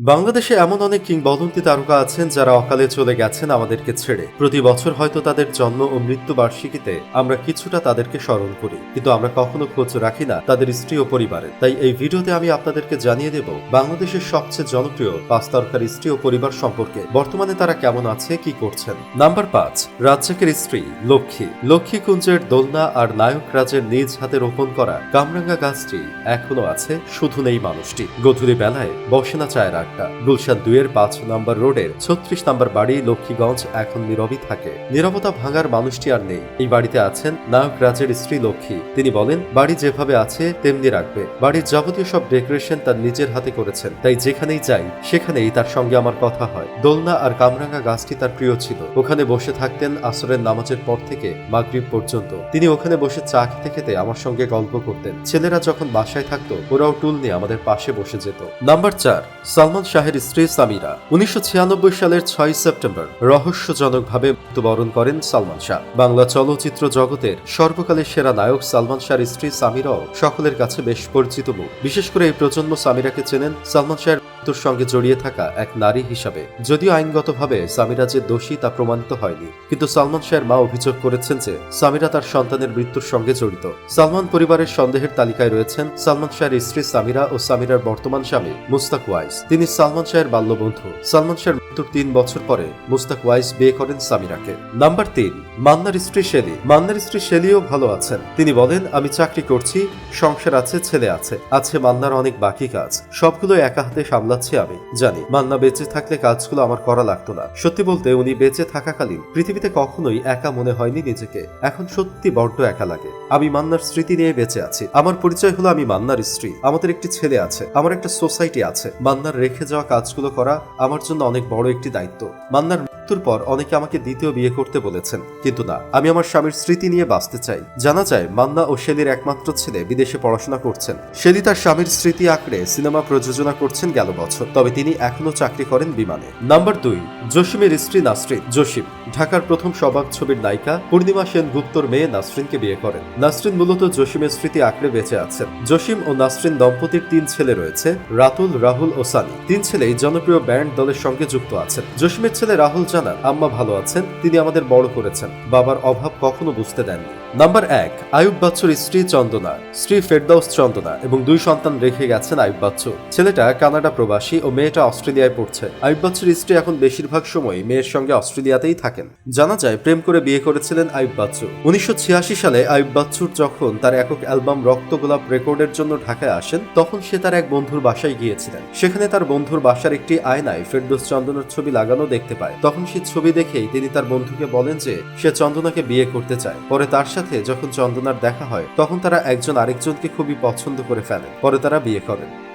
বাংলাদেশে এমন অনেক কিংবদন্তি তারকা আছেন যারা অকালে চলে গেছেন আমাদেরকে ছেড়ে। প্রতি বছর হয়তো তাদের জন্ম ও মৃত্যু বার্ষিকীতে আমরা কিছুটা তাদেরকে স্মরণ করি। কিন্তু আমরা কখনো খোঁজ রাখি না তাদের স্ত্রী ও পরিবারের। তাই এই ভিডিওতে আমি আপনাদেরকে জানিয়ে দেব, বাংলাদেশের সবচেয়ে জনপ্রিয় পাঁচ তারকার স্ত্রী ও পরিবার সম্পর্কে বর্তমানে তারা কেমন আছে, কি করছেন? নাম্বার পাঁচ, রাজ্জাকের স্ত্রী লক্ষ্মী। লক্ষ্মী কুঞ্জের দোলনা আর নায়ক রাজের নিজ হাতে রোপণ করা কামরাঙ্গা গাছটি এখনও আছে, শুধু নেই মানুষটি। গধূলি বেলায় বসে না চায়ের আড্ডা গুলশান দুইয়ের পাঁচ নম্বর রোডের ছত্রিশ নম্বর বাড়ি লক্ষ্মীগঞ্জ এখন নীরবই থাকে। নীরবতা ভাঙার মানুষটি আর নেই। এই বাড়িতে আছেন নায়ক রাজের স্ত্রী লক্ষ্মী। তিনি বলেন, বাড়ি যেভাবে আছে, তেমনি রাখবে। বাড়ির যাবতীয় সব ডেকোরেশন তার নিজের হাতে করেছেন। তাই যেখানেই যাই, সেখানেই তার সঙ্গে আমার কথা হয়। দোলনা আর কামরাঙ্গা গাছটি তার প্রিয় ছিল। ওখানে বসে থাকতেন আসরের নামাজের পর থেকে মাগরিব পর্যন্ত। তিনি ওখানে বসে চা খেতে খেতে আমার সঙ্গে গল্প করতেন। ছেলেরা যখন বাসায় থাকতো, ওরাও টুল নিয়ে আমাদের পাশে বসে যেত। নাম্বার চার, সালমান শাহের স্ত্রী সামিরা উনিশশো ছিয়ানব্বই সালের ছয় সেপ্টেম্বর রহস্যজনকভাবে মৃত্যুবরণ করেন সালমান শাহ। বাংলা চলচ্চিত্র জগতের সর্বকালের সেরা নায়ক সালমান শাহের স্ত্রী সামিরাও সকলের কাছে বেশ পরিচিত মুখ। বিশেষ করে এই প্রজন্ম সামিরাকে চেনেন সালমান শাহের মৃত্যুর সঙ্গে জড়িয়ে থাকা এক নারী হিসাবে, যদিও আইনগতভাবে সামিরা যে দোষী তা প্রমাণিত হয়নি। কিন্তু সালমান শাহের মা অভিযোগ করেছেন যে, সামিরা তার সন্তানের মৃত্যুর সঙ্গে জড়িত। সালমান পরিবারের সন্দেহের তালিকায় রয়েছেন সালমান শাহের স্ত্রী সামিরা ও সামিরার বর্তমান স্বামী মুস্তাক ওয়াইস। তিনি সালমান শাহের বাল্যবন্ধু। সালমান শাহের মৃত্যুর তিন বছর পরে মুস্তাক ওয়াইস বিয়ে করেন সামিরাকে। নাম্বার তিন, মান্নার স্ত্রী শেলি। মান্নার স্ত্রী শেলিও ভালো আছেন। তিনি বলেন, আমি চাকরি করছি, সংসার আছে, ছেলে আছে। আছে মান্নার অনেক বাকি কাজ। সবগুলো একা হাতে সামলাচ্ছি আমি। জানি, মান্না বেঁচে থাকলে কাজগুলো আমার করা লাগতো না। সত্যি বলতে উনি বেঁচে থাকাকালীন পৃথিবীতে কখনোই একা মনে হয়নি নিজেকে। এখন সত্যি বড্ড একা লাগে। আমি মান্নার স্মৃতি নিয়ে বেঁচে আছি। আমার পরিচয় হলো আমি মান্নার স্ত্রী। আমাদের একটি ছেলে আছে। আমার একটা সোসাইটি আছে। মান্নার রেখে যাওয়া কাজগুলো করা আমার জন্য অনেক বড় একটি দায়িত্ব। মান্নার মৃত্যুর পর অনেকে আমাকে দ্বিতীয় বিয়ে করতে বলেছেন। কিন্তু না, আমি আমার স্বামীর স্মৃতি নিয়ে বাঁচতে চাই। জানা যায়, মান্না ও শেলির একমাত্র ছেলে বিদেশে পড়াশোনা করছেন। শেলি তার স্বামীর স্মৃতি আঁকড়ে সিনেমা প্রযোজনা করছেন গেল বছর, তবে তিনি এখনও চাকরি করেন বিমানে। নাম্বার দুই, জসিমের স্ত্রী নাসরিন, জসিম। ঢাকার প্রথম সবাক ছবির নায়িকা পূর্ণিমা সেন গুপ্তর মেয়ে নাসরিনকে বিয়ে করেন। নাসরিন মূলত জসিমের স্মৃতি আঁকড়ে বেঁচে আছেন। জসিম ও নাসরিন দম্পতির তিন ছেলে রয়েছে, রাতুল, রাহুল ও সানি। তিন ছেলেই জনপ্রিয় ব্যান্ড দলের সঙ্গে যুক্ত আছেন। জসিমের ছেলে রাহুল জানান, আম্মা ভালো আছেন, তিনি আমাদের বড় করেছেন, বাবার অভাব কখনো বুঝতে দেননি। নাম্বার এক, আয়ুব বাচ্চুর স্ত্রী চন্দনা, স্ত্রী ফেরদাউস চন্দনা এবং দুই সন্তান রেখে গেছেন আয়ুব বাচ্চু। ছেলেটা কানাডা প্রবাসী ও মেয়েটা অস্ট্রেলিয়ায় পড়ছে। আয়ুব বাচ্চুর স্ত্রী এখন বেশিরভাগ সময় মেয়ের সঙ্গে অস্ট্রেলিয়াতেই থাকেন। জানা যায়, প্রেম করে বিয়ে করেছিলেন আয়ুব বাচ্চু। উনিশশো ছিয়াশি সালে আয়ুব বাচ্চুর যখন তার একক অ্যালবাম রক্ত গোলাপ রেকর্ডের জন্য ঢাকায় আসেন, তখন সে তার এক বন্ধুর বাসায় গিয়েছিলেন। সেখানে তার বন্ধুর বাসার একটি আয়নায় ফেরদৌস চন্দনার ছবি লাগানো দেখতে পায়। তখন সেই ছবি দেখেই তিনি তার বন্ধুকে বলেন যে সে চন্দনাকে বিয়ে করতে চায়। পরে তার সাথে যখন চন্দনার দেখা হয়, তখন তারা একজন আরেকজনকে খুবই পছন্দ করে ফেলেন। পরে তারা বিয়ে করেন।